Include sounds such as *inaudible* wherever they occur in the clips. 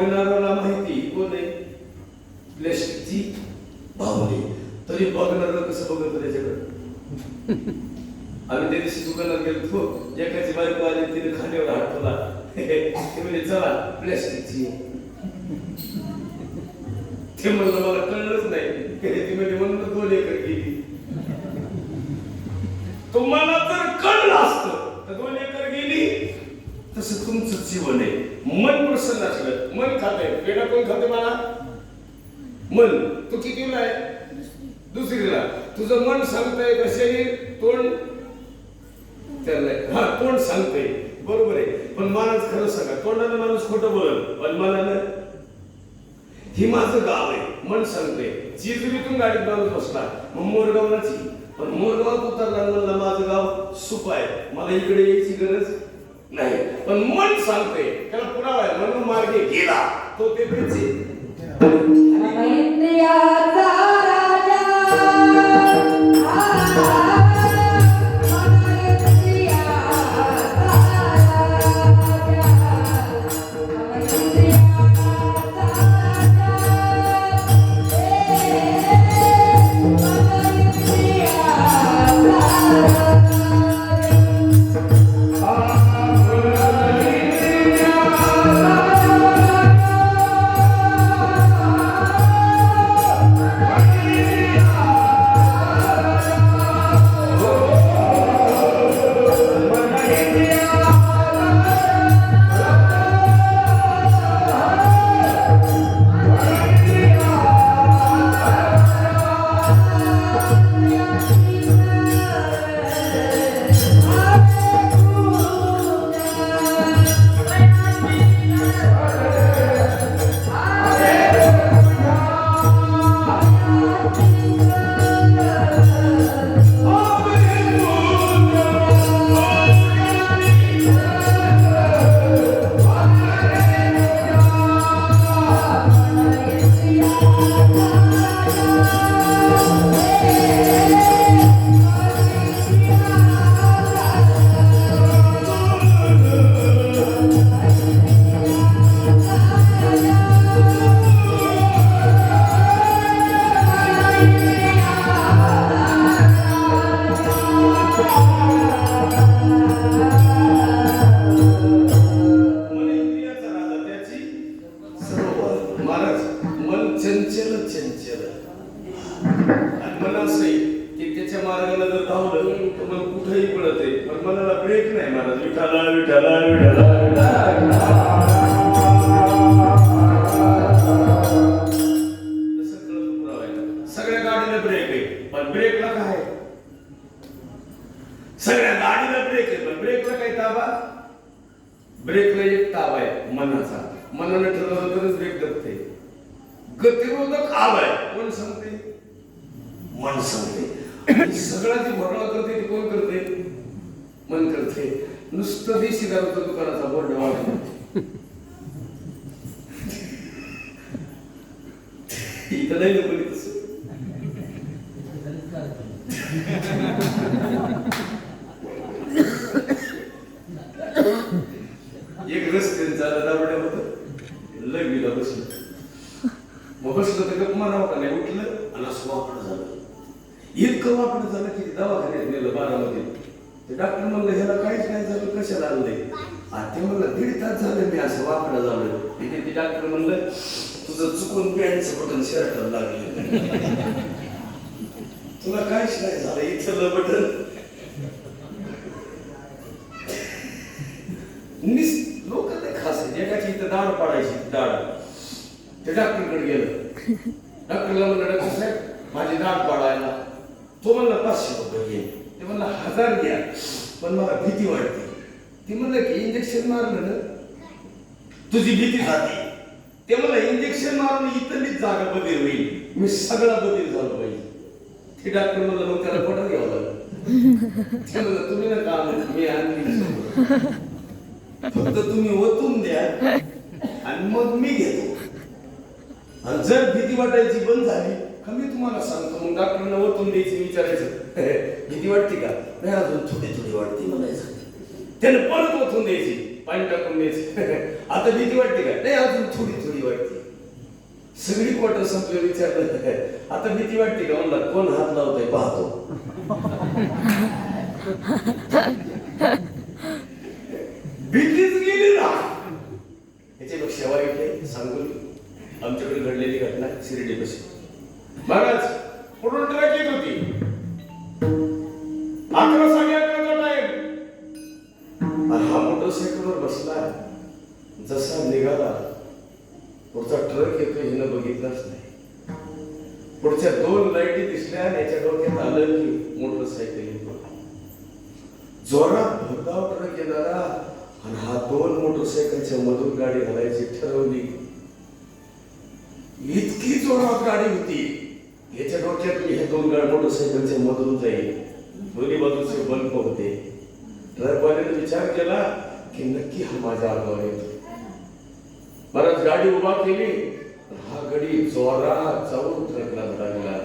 बघणाऱ्याला माहिती कोण आहे? प्लॅस्टिकची बाहुली तरी बघणार कसं बघत त्याच्याकडे? आम्ही त्या दिवशी दुकानात गेलो तो एकाची बायको आली तिने खांद्यावर हात ठेवला. ते म्हणजे चला प्लॅस्टिकची ते. म्हणलं मला कळलंच नाही. ती म्हणजे म्हणलं दोन एकर गेली तुम्हाला जर कळलं असतं तर दोन एकर तसं तुमचं जीवन आहे. मन प्रसन्न असलं मन खाते. पेढा कोण खाते मला? मन. तू कितीला आहे? दुसरीला. तुझं मन सांगतंय का तोंड? त्याला. हा तोंड सांगतंय. बरोबर आहे. पण माणूस खरं सांगा तोंडानं माणूस खोटं बोल पण मनानं? ही माझं गाव आहे. मन सांगतंय. चिजरीतून गाडीत माणूस बसला. मग मोरगावलाची पण मोरगावात उतरला म्हणलं माझं गाव सुप आहे. मला इकडे यायची गरज नाही. पण मन सांगते त्याला पुरावा आहे. म्हणून मार्गे गेला. तो ते त्याची ब्रेकला काय? आहे? सगळ्या गाडीला ब्रेक आहे पण ब्रेकला काय ताबा? ब्रेकला एक ताब आहे मनाचा. मनानं ठरवलं तरच ब्रेक दबते गतिरोधक आवाय आहे. कोण सांगते? मन सांगते. सगळं जे भरला करते ते कोण करते? मन करते. नुसतं देशी दारूच्या दुकानाचा बोर्ड *laughs* इथं नाही ना कोणी तसं एक रस्त्याने चालत दाबड्या होत लगीला बसलं मग बसलं तर गप्प म्हणावं का नाही उठलं आणि असं वाकडं झालं इतकं झालं की दवाखान्यात नेलं बारामध्ये ते डॉक्टर म्हणलं ह्याला काहीच नाही झालं कशाला आणलंय? आणि ते म्हणलं दीड तास झालं मी असं वाकडं झालं तिथे ते डॉक्टर म्हणलं तुझं चुकून पॅन्टचं बटन शर्टाला लागलं. तुला काहीच नाही झालं इथलं बटन. निस लोक ते खास एकाची इथं दाड पाडायची दाड ते डॉक्टरकडे गेलं. डॉक्टरला म्हणलं डॉक्टर साहेब माझी दाड पाडायला तो म्हणला पाचशे रुपये घे. ते म्हणला हजार घ्या. पण मला भीती वाटते. ती म्हणलं की इंजेक्शन मारलं ना तुझी भीती जाते. ते म्हणलं इंजेक्शन मारून इथलीच जागा बदल होईल. मी सगळा बदल झालो पाहिजे. ते डॉक्टर म्हणलं मग त्याला पटत घ्यावं लागलं. ते म्हणलं तुम्ही ना काम मी आणली फक्त तुम्ही ओतून द्या आणि मग मी घेतो. आणि जर भीती वाटायची बंद झाली कमी तुम्हाला सांगतो. मग डॉक्टरांना ओतून द्यायची विचारायचं. *laughs* भीती वाटते का? नाही अजून थोडी थोडी वाटते म्हणायचं. त्याने परत ओतून द्यायची पाणी टाकून द्यायची. *laughs* आता भीती वाटते का? नाही अजून थोडी थोडी वाटते. सगळी क्वार्टर संपले विचारलं. *laughs* आता भीती वाटते का? म्हणला कोण हात लावतोय? पाहतो. मोटरसायकलवर बसला जसा निघाला पुढचा ट्रक येतो हिनं बघितलाच नाही. पुढच्या दोन लाईटी दिसल्या याच्या डोक्यात आलं की मोटरसायकल जोरात भरधाव ट्रक येणारा आणि हा दोन मोटरसायकलच्या मधून गाडी घालायची ठरवली. इतकी जोरात गाडी होती. याच्या डोक्यात मी हे दोन गाडी मोटरसायकलच्या मधून जाईल दोन्ही बाजूचे बल्ब होते. ट्रकवाल्याने विचार केला की नक्की हा माझ्या अंगावर येतो परत गाडी उभा केली हा गडी जोरात जाऊन ट्रकला धडकला.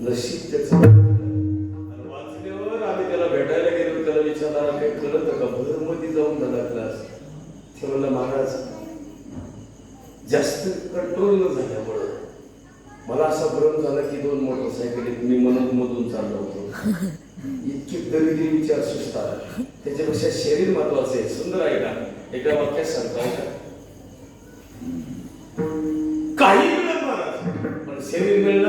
नशीब त्याचं आणि वाचल्यावर आम्ही त्याला भेटायला गेलो त्याला विचारला काही कळत का? भरमध्ये जाऊन धडकलास ते म्हणलं महाराज जास्त कंट्रोल न झाल्यामुळं मला असा भ्रम झाला की दोन मोटरसायकलीत मी म्हणून मधून चाललो होतो. *laughs* इतकी दरिद्री विचार सुचतात त्याच्यापेक्षा शरीर महत्वाचं आहे. सुंदर आहे ना? एका वाक्यात सांगताय का काही मिळत पण शरीर मिळणार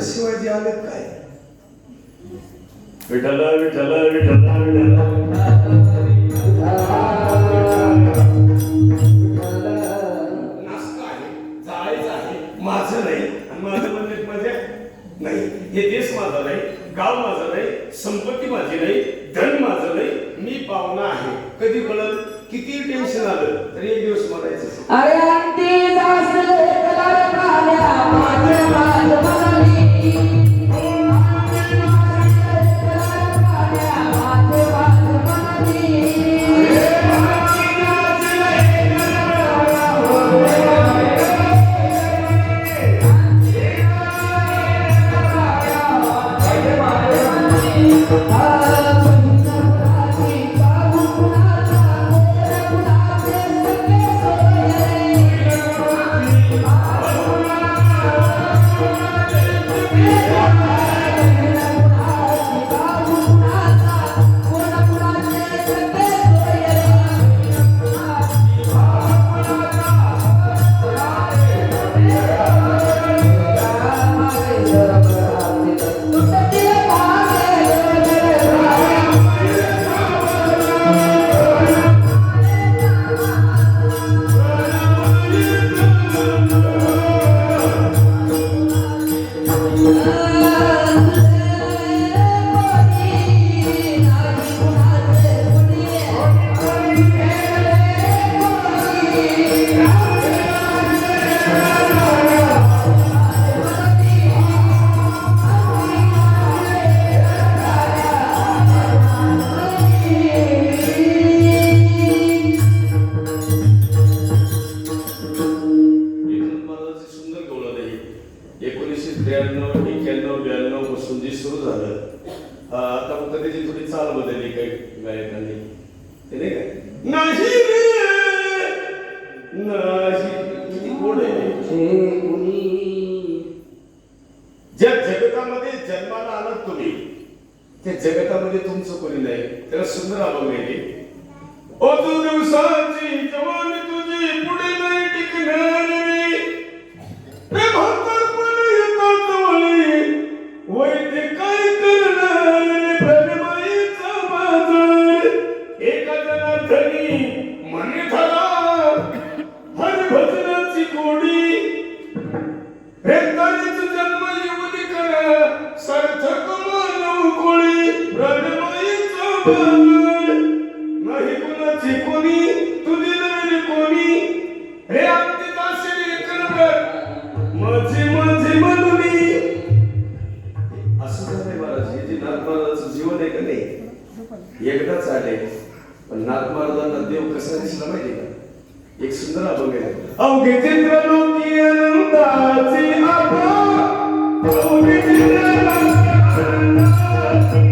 शिवाजी आले काय विठ्ठल विठ्ठल विठ्ठल माझं नाही माझं म्हणजे नाही हे देश माझा नाही गाव माझं नाही संपत्ती माझी नाही धन माझं नाही मी पाहुणा आहे कधी कळल किती टेन्शन आलं? तरी एक दिवस म्हणायचं अरे जगतामध्ये आलात तुम्ही. त्या जगतामध्ये तुमचं कोणी नाही. त्याला सुंदर अभंग आहे अजून दिवसाची जवान तुझी पुढे नाही टिकणार रे. रे? म्हातारपण येतात वळी नाही कुणाची कोणी तुझी नाही कोणी हे असं झालंय महाराज हे जे जीवन आहे का नाही? एकदाच आले पण नागमाराजांना देव कसा दिसला माहिती का? एक सुंदर अभंग आहे अवघे लोकी आनंदाचे आभा अवघे लोकी आनंदाचे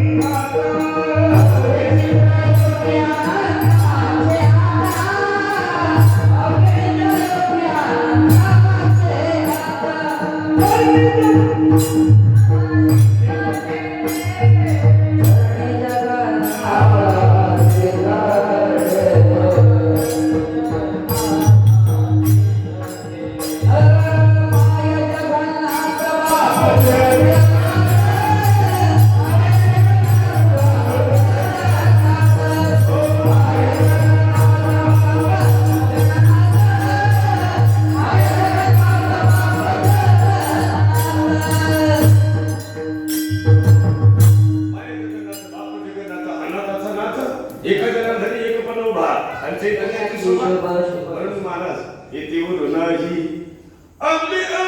in the Udunaji of the